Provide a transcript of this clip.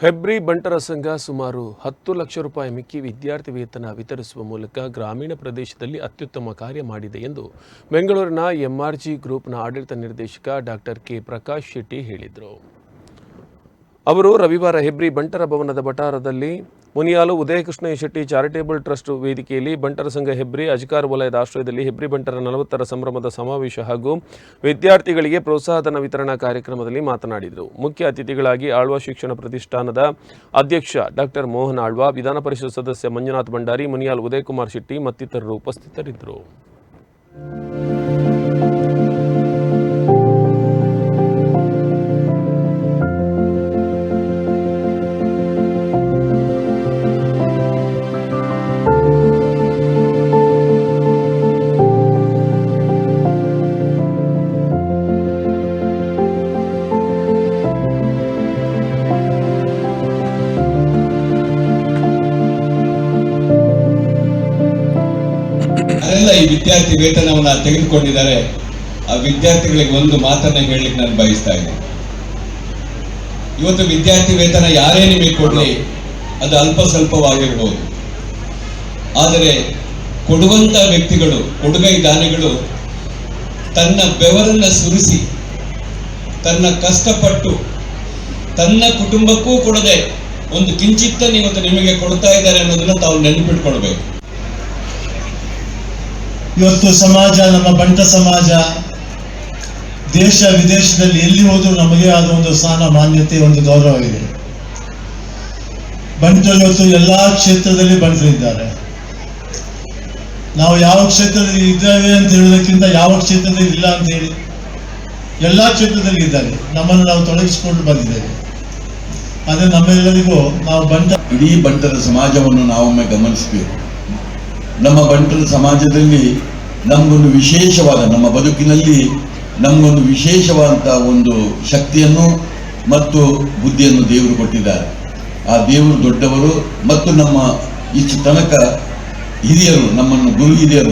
ಹೆಬ್ರಿ ಬಂಟರ ಸಂಘ ಸುಮಾರು ಹತ್ತು ಲಕ್ಷ ರೂಪಾಯಿ ಮಿಕ್ಕಿ ವಿದ್ಯಾರ್ಥಿ ವೇತನ ವಿತರಿಸುವ ಮೂಲಕ ಗ್ರಾಮೀಣ ಪ್ರದೇಶದಲ್ಲಿ ಅತ್ಯುತ್ತಮ ಕಾರ್ಯ ಮಾಡಿದೆ ಎಂದು ಬೆಂಗಳೂರಿನ ಎಂಆರ್ಜಿ ಗ್ರೂಪ್ನ ಆಡಳಿತ ನಿರ್ದೇಶಕ ಡಾಕ್ಟರ್ ಕೆ ಪ್ರಕಾಶ್ ಶೆಟ್ಟಿ ಹೇಳಿದರು. ಅವರು ರವಿವಾರ ಹೆಬ್ರಿ ಬಂಟರ ಭವನದ ವಟಾರದಲ್ಲಿ ಮುನಿಯಾಲು ಉದಯಕೃಷ್ಣ ಶೆಟ್ಟಿ ಚಾರಿಟೇಬಲ್ ಟ್ರಸ್ಟ್ ವೇದಿಕೆಯಲ್ಲಿ ಬಂಟರ ಸಂಘ ಹೆಬ್ರಿ, ಅಧಿಕಾರ ವಲಯದ ಆಶ್ರಯದಲ್ಲಿ ಹೆಬ್ರಿ ಬಂಟರ ನಲವತ್ತರ ಸಂಭ್ರಮದ ಸಮಾವೇಶ ಹಾಗೂ ವಿದ್ಯಾರ್ಥಿಗಳಿಗೆ ಪ್ರೋತ್ಸಾಹಧನ ವಿತರಣಾ ಕಾರ್ಯಕ್ರಮದಲ್ಲಿ ಮಾತನಾಡಿದರು. ಮುಖ್ಯ ಅತಿಥಿಗಳಾಗಿ ಆಳ್ವ ಶಿಕ್ಷಣ ಪ್ರತಿಷ್ಠಾನದ ಅಧ್ಯಕ್ಷ ಡಾಕ್ಟರ್ ಮೋಹನ್ ಆಳ್ವ, ವಿಧಾನ ಪರಿಷತ್ ಸದಸ್ಯ ಮಂಜುನಾಥ್ ಭಂಡಾರಿ, ಮುನಿಯಾಲ್ ಉದಯಕುಮಾರ್ ಶೆಟ್ಟಿ ಮತ್ತಿತರರು ಉಪಸ್ಥಿತರಿದ್ದರು. ಯಾರೆಲ್ಲ ಈ ವಿದ್ಯಾರ್ಥಿ ವೇತನವನ್ನ ತೆಗೆದುಕೊಂಡಿದ್ದಾರೆ, ಆ ವಿದ್ಯಾರ್ಥಿಗಳಿಗೆ ಒಂದು ಮಾತನ್ನ ಹೇಳಲಿಕ್ಕೆ ನಾನು ಬಯಸ್ತಾ ಇದ್ದೀನಿ. ಇವತ್ತು ವಿದ್ಯಾರ್ಥಿ ವೇತನ ಯಾರೇ ನಿಮಗೆ ಕೊಡ್ಲಿ, ಅದು ಅಲ್ಪ ಸ್ವಲ್ಪವಾಗಿರ್ಬೋದು. ಆದರೆ ಕೊಡುವಂತ ವ್ಯಕ್ತಿಗಳು, ಕೊಡುಗೈ ದಾನಿಗಳು ತನ್ನ ಬೆವರನ್ನ ಸುರಿಸಿ, ತನ್ನ ಕಷ್ಟಪಟ್ಟು, ತನ್ನ ಕುಟುಂಬಕ್ಕೂ ಕೊಡದೆ ಒಂದು ಕಿಂಚಿತ್ತ ಇವತ್ತು ನಿಮಗೆ ಕೊಡ್ತಾ ಇದ್ದಾರೆ ಅನ್ನೋದನ್ನ ತಾವು ನೆನಪಿಟ್ಕೊಳ್ಬೇಕು. ಇವತ್ತು ಸಮಾಜ, ನಮ್ಮ ಬಂಟ ಸಮಾಜ, ದೇಶ ವಿದೇಶದಲ್ಲಿ ಎಲ್ಲಿ ಹೋದರೂ ನಮಗೆ ಆದ ಒಂದು ಸ್ಥಾನ, ಮಾನ್ಯತೆ, ಒಂದು ಗೌರವ ಇದೆ. ಬಂಟರು ಇವತ್ತು ಎಲ್ಲಾ ಕ್ಷೇತ್ರದಲ್ಲಿ ಬಂಟರಿದ್ದಾರೆ ನಾವು ಯಾವ ಕ್ಷೇತ್ರದಲ್ಲಿ ಇದ್ದೇವೆ ಅಂತ ಹೇಳೋದಕ್ಕಿಂತ ಯಾವ ಕ್ಷೇತ್ರದಲ್ಲಿ ಇಲ್ಲ ಅಂತ ಹೇಳಿ ಎಲ್ಲಾ ಕ್ಷೇತ್ರದಲ್ಲಿ ಇದ್ದಾರೆ. ನಮ್ಮನ್ನು ನಾವು ತೊಡಗಿಸಿಕೊಂಡು ಬಂದಿದ್ದೇವೆ. ಅದೇ ನಮ್ಮೆಲ್ಲರಿಗೂ ನಾವು ಬಂಟ ಇಡೀ ಬಂಟರ ಸಮಾಜವನ್ನು ನಾವೊಮ್ಮೆ ಗಮನಿಸಬೇಕು. ನಮ್ಮ ಬಂಟರ ಸಮಾಜದಲ್ಲಿ ನಮಗೊಂದು ವಿಶೇಷವಾದ, ನಮ್ಮ ಬದುಕಿನಲ್ಲಿ ನಮಗೊಂದು ವಿಶೇಷವಾದಂಥ ಒಂದು ಶಕ್ತಿಯನ್ನು ಮತ್ತು ಬುದ್ಧಿಯನ್ನು ದೇವರು ಕೊಟ್ಟಿದ್ದಾರೆ. ಆ ದೇವರು ದೊಡ್ಡವರು ಮತ್ತು ನಮ್ಮ ಇಷ್ಟು ತನಕ ಹಿರಿಯರು, ನಮ್ಮನ್ನು ಗುರು ಹಿರಿಯರು